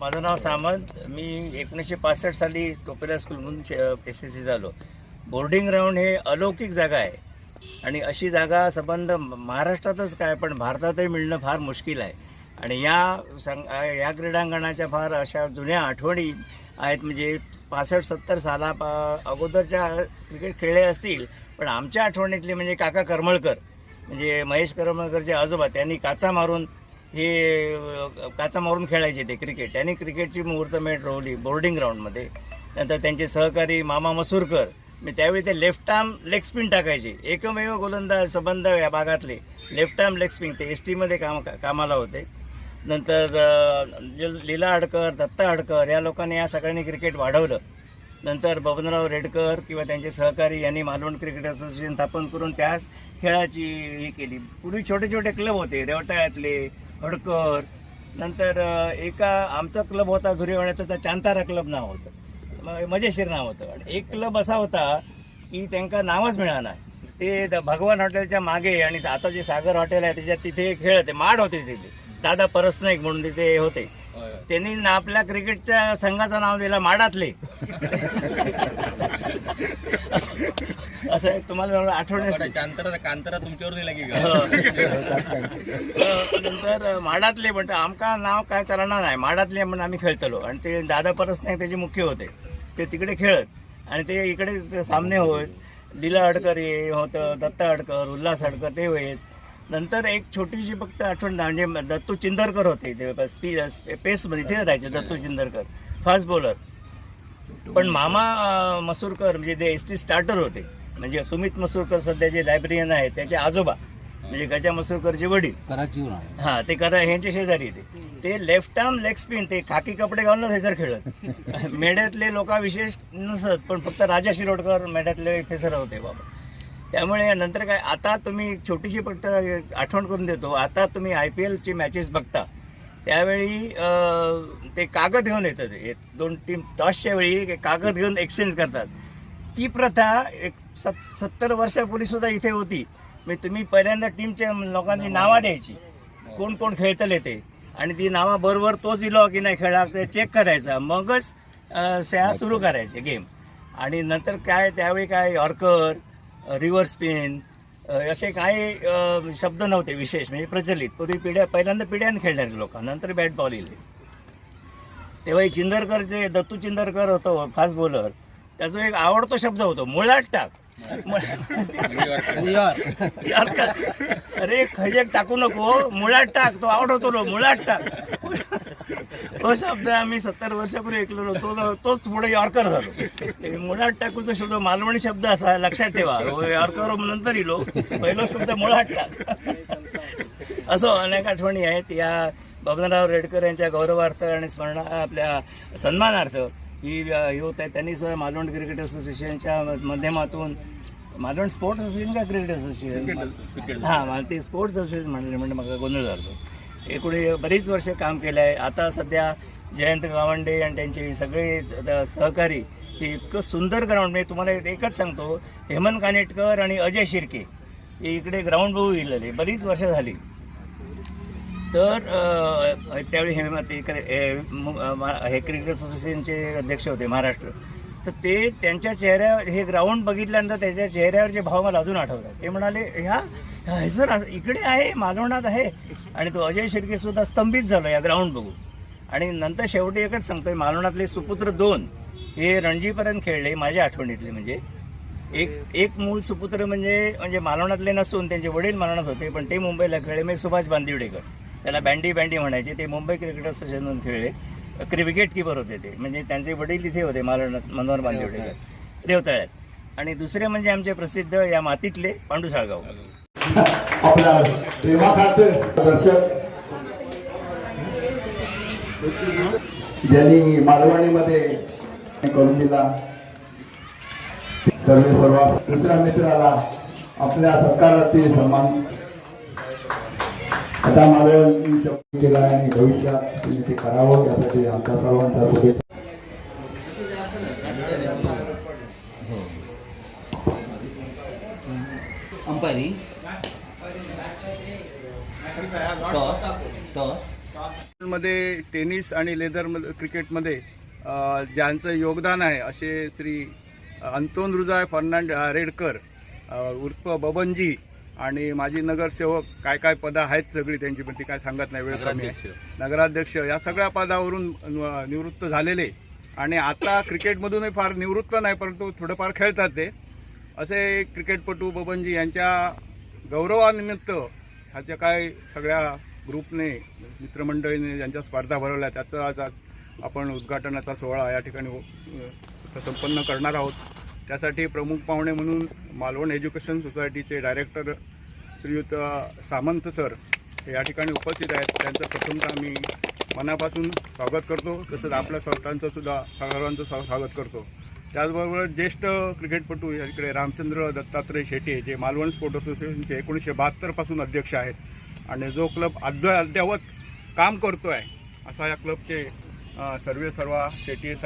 माझं नाव सामंत. मी एकोणीसशे पासष्ट साली टोपेला स्कूलमधून एस एस सी झालो. बोर्डिंग ग्राउंड हे अलौकिक जागा आहे. आणि अशी जागा संबंध महाराष्ट्रातच काय पण भारतातही मिळणं फार मुश्किल आहे. आणि या संग या क्रीडांगणाच्या फार अशा जुन्या आठवणी आहेत. म्हणजे पासष्ट सत्तर साला पा- अगोदरच्या क्रिकेट खेळले असतील पण आमच्या आठवणीतले म्हणजे काका करमळकर. म्हणजे महेश करमळकरचे आजोबा त्यांनी काचा मारून हे काचा मारून खेळायचे ते क्रिकेट त्यांनी क्रिकेटची मुहूर्तमेढ रोवली बोर्डिंग ग्राउंडमध्ये नंतर त्यांचे सहकारी मामा मसूरकर मी त्यावेळी ते लेफ्ट आर्म लेग स्पिन टाकायचे. एकमेव गोलंदाज संबंध या भागातले. लेफ्ट आर्म लेग स्पिन ते एस टीमध्ये काम कामाला होते. नंतर लीला आडकर दत्ता आडकर या लोकांनी या सगळ्यांनी क्रिकेट वाढवलं. नंतर बबनराव रेडकर किंवा त्यांचे सहकारी यांनी मालवण क्रिकेट असोसिएशन स्थापन करून त्याच खेळाची ही केली. पूर्वी छोटे छोटे क्लब होते रेवटाळ्यातले हडकर नंतर एका आमचा क्लब होता धुरीवाड्याचा त्या चांतारा क्लब नाव होतं. मजेशीर नाव होतं. आणि एक क्लब असा होता की त्यांना नावच मिळालं ते द- भगवान हॉटेलच्या मागे आणि आता जे सागर हॉटेल आहे त्याच्यात तिथे खेळ होते माड होते तिथे. दादा परसनाईक म्हणून तिथे होते. त्यांनी आपल्या क्रिकेटच्या संघाचं नाव दिलं माडातले. असं- एक तुम्हाला आठवण्यासाठी. कांतारा कांतारा तुमच्यावर दिला की अ, नंतर माडातले म्हणतो आमका नाव काय चालणार नाही. माडातले म्हणून आम्ही खेळतलो. आणि ते दादा परस नाही त्याचे मुख्य होते. ते तिकडे खेळत. आणि ते इकडे ते सामने होत. दिला अडकर हे होतं दत्ता अडकर उल्हास अडकर ते होत. नंतर एक छोटीशी फक्त आठवण म्हणजे दत्तू चिंदरकर होते. ते पेसमध्ये इथे राहायचे दत्तू चिंदरकर. Fast bowler. पण मामा मसूरकर म्हणजे ते एस टी स्टार्टर होते म्हणजे सुमित मसूरकर सध्या जे लायब्ररीयन आहेत त्याचे आजोबा म्हणजे गजा मसूरकरचे वडील. आहे. हा ते करा ह्यांचे शेजारी ते ते लेफ्ट आर्म लेग स्पिन ते खाकी कपडे घालूनच हे सर खेळत. मेढ्यातले लोक विशेष नसत पण फक्त राजा शिरोडकर मेढ्यातले फेसर होते बाबा. त्यामुळे नंतर काय आता तुम्ही छोटीशी फक्त आठवण करून देतो आता तुम्ही आय पी एलची मॅचेस बघता. त्यावेळी ते कागद घेऊन येतात. दोन टीम टॉसच्या वेळी कागद घेऊन एक्सचेंज करतात. ती प्रथा एक सत सत्तर वर्षापूर्वी सुद्धा इथे होती. म्हणजे तुम्ही पहिल्यांदा टीमच्या लोकांची नावं द्यायची. कोण कोण खेळतले ते. आणि ती नावा बरोबर तोच दिलो की नाही खेळा ते चेक करायचा. मगच स्या सुरू करायचे गेम आणि नंतर काय त्यावेळी काय यॉर्कर रिव्हर स्पिन असे काही शब्द नव्हते विशेष म्हणजे प्रचलित. पूर्वी पिढ्या पहिल्यांदा पिढ्याने खेळणारे लोक. नंतर बॅट बॉल येईल. तेव्हा हे चिंदरकर जे दत्तू चिंदरकर होतो फास्ट बॉलर त्याचा एक आवडतो शब्द होतो मुळात टाक. अरे खजेक टाकू नको मुळात टाक तो आवडतो लो मुळात टाक. तो शब्द आम्ही सत्तर वर्षापूर्वी ऐकलेलो तो तोच पुढे यॉर्कर झालो. ते मुळात टाकूचा शब्द मालवणी शब्द असा लक्षात ठेवा. यॉर्कर नंतर इलो पहिला शब्द मुळात टाक. असं अनेक आठवणी आहेत. या बबनराव रेडकर यांच्या गौरवार्थ आणि स्मरणा आपल्या सन्मानार्थ ही ही होत आहे त्यांनी सुद्धा मालवण क्रिकेट असोसिएशनच्या माध्यमातून मालवण स्पोर्ट्स असोसिएशन का क्रिकेट असोसिएशन? हां ते स्पोर्ट्स असोसिएशन म्हणले म्हणजे मला गोंधळ झालो एकूणे बरीच वर्ष काम केलं आहे आता सध्या जयंत गावंडे आणि त्यांचे सगळे सहकारी हे इतकं सुंदर ग्राउंड म्हणजे तुम्हाला एकच सांगतो हेमंत कानेटकर आणि अजय शिर्के हे इकडे ग्राउंड बघू गेलेले बरीच वर्ष झाली. तर त्यावेळी हे हे मा- हे क्रिकेट असोसिएशनचे अध्यक्ष होते महाराष्ट्र. तर ते त्यांच्या चेहऱ्यावर हे ग्राउंड बघितल्यानंतर त्याच्या चेहऱ्यावरचे भाव मला अजून आठवतात. ते म्हणाले ह्या सर इकडे आहे मालवणात आहे. आणि तो अजय शिर्के सुद्धा स्तंभित झाला या ग्राउंड बघून. आणि नंतर शेवटी एकच सांगतोय मालवणातले सुपुत्र दोन हे रणजीपर्यंत खेळले माझ्या आठवणीतले म्हणजे. एक एक मूळ सुपुत्र म्हणजे म्हणजे मालवणातले नसून त्यांचे वडील मालवणात होते पण ते मुंबईला खेळले म्हणजे सुभाष बांदिवडेकर. त्याला बँडी बँडी म्हणायचे. ते मुंबई क्रिकेट असोसिएशनमधून खेळले. क्रिकेट किपर होते ते. म्हणजे त्यांचे वडील इथे होते मालवणात मनोहर बांदिवडेकर रेवतळ्यात आणि दुसरे म्हणजे आमचे प्रसिद्ध या मातीतले पांडू साळगाव. ज्यांनी मालवणीमध्ये करून दिला. सर्व सर्व दुसऱ्या मित्राला आपल्या सत्कारार्थी सन्मान. आता मालवणी शब्द केला आणि भविष्यात तुम्ही ते करावं यासाठी आमच्या सर्वांच्या शुभेच्छा. अंपायरी. मध्ये टेनिस आणि लेदर म- क्रिकेटमध्ये ज्यांचं योगदान आहे असे श्री अंतोन रुजाय फर्नांड रेडकर उर्फ बबनजी आणि माजी नगरसेवक काय काय पदं आहेत सगळी त्यांची पण ती काय सांगत नाही वेळ कमी आहे. नगराध्यक्ष. या सगळ्या पदावरून न- निवृत्त झालेले. आणि आता क्रिकेटमधूनही फार निवृत्त नाही परंतु थोडंफार खेळतात ते. असे क्रिकेटपटू बबनजी यांच्या गौरवानिमित्त ह्याच्या काय सगळ्या ग्रुपने मित्रमंडळीने ज्यांच्या स्पर्धा भरवल्या त्याचं आज आपण उद्घाटनाचा सोहळा या ठिकाणी संपन्न करणार आहोत. त्यासाठी प्रमुख पाहुणे म्हणून मालवण एज्युकेशन सोसायटीचे डायरेक्टर श्रीयुत सामंत सर हे या ठिकाणी उपस्थित आहेत. त्यांचं प्रथमतः मी मनापासून स्वागत करतो. तसंच आपल्या संस्थांचं सुद्धा सर्वांचं स्वा- स्वागत करतो. त्याचबरोबर ज्येष्ठ क्रिकेटपटू या इकडे रामचंद्र दत्तात्रय शेटे जे मालवण स्पोर्ट असोसिएशनचे एकोणीसशे बहात्तरपासून अध्यक्ष आहेत. आणि जो क्लब अद्य अद्ययावत काम करतो आहे असा या क्लबचे सर्वे सर्वा शेटे सा